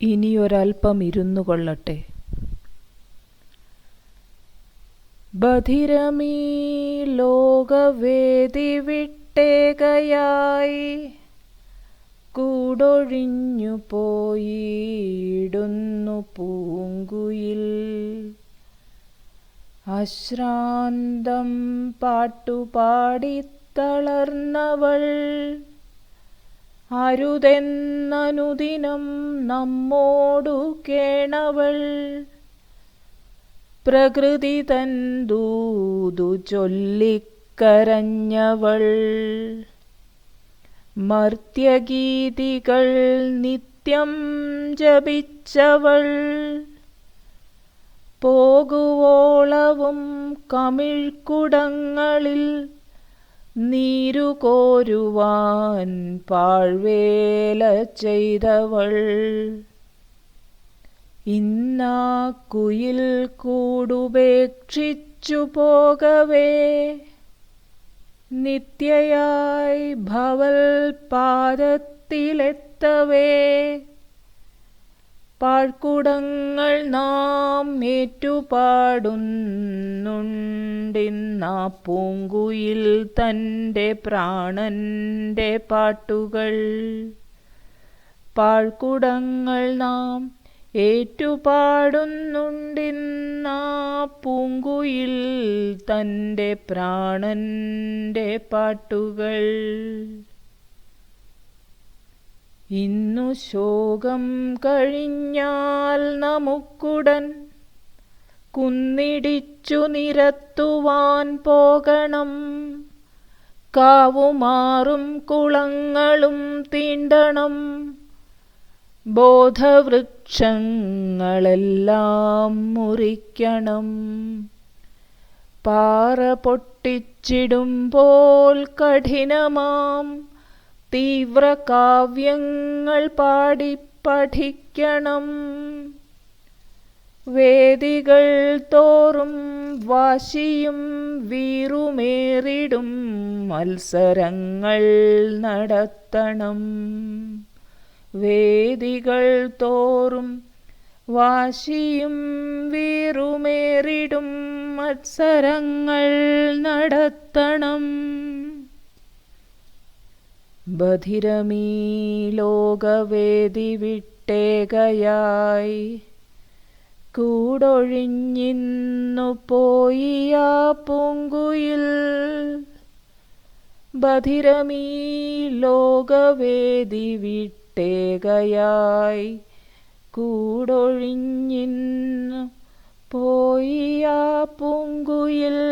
ഇനിയൊരൽപ്പം ഇരുന്നു കൊള്ളട്ടെ. ബധിരമീ ലോകവേദി വിട്ടേകയായി. കൂടൊഴിഞ്ഞു പോയിടുന്നു പൂങ്കുയിൽ. അശ്രാന്തം പാട്ടുപാടിത്തളർന്നവൾ അരുതെന്നനുദിനം നമ്മോടു കേണവൾ. പ്രകൃതി തൻ ദൂതു ചൊല്ലിക്കരഞ്ഞവൾ. മർത്യഗീതികൾ നിത്യം ജപിച്ചവൾ. പോകുവോളവും കമിഴ്ക്കുടങ്ങളിൽ നീരുകോരുവാൻ പാഴ്വേല ചെയ്തവൾ. ഇന്നാ കുയിൽ കൂടുപേക്ഷിച്ചു പോകവേ. നിത്യയായി ഭവൽ പാദത്തിലെത്തവേ പാഴ്ക്കുടങ്ങൾ നാം ഏറ്റുപാടുന്നുണ്ടിന്നാ പൂങ്കുയിൽ തന്റെ പ്രാണന്റെ പാട്ടുകൾ. പാഴ്ക്കുടങ്ങൾ നാം ഏറ്റുപാടുന്നുണ്ടിന്നാ പൂങ്കുയിൽ തന്റെ പ്രാണന്റെ പാട്ടുകൾ. ഇന്നു ശോകം കഴിഞ്ഞാൽ നമുക്കുടൻ കുന്നിടിച്ചു നിരത്തുവാൻ പോകണം. കാവുമാറും കുളങ്ങളും തീണ്ടണം. ബോധവൃക്ഷങ്ങളെല്ലാം മുറിക്കണം. പാറ പൊട്ടിച്ചിടുമ്പോൾ കഠിനമാം തീവ്രകാവ്യങ്ങൾ പാടി പഠിക്കണം. വേദികൾ തോറും വാശിയും വീറുമേറിടും മത്സരങ്ങൾ നടത്തണം. വേദികൾ തോറും വാശിയും വീറുമേറിടും മത്സരങ്ങൾ നടത്തണം. ബധിരമീ ലോകവേദി വിട്ടേകയായി കൂടൊഴിഞ്ഞിന്നു പോയി ആ പൂങ്കുയിൽ. ബധിരമീ ലോകവേദി വിട്ടേകയായി കൂടൊഴിഞ്ഞിന്നു പോയി ആ പൂങ്കുയിൽ.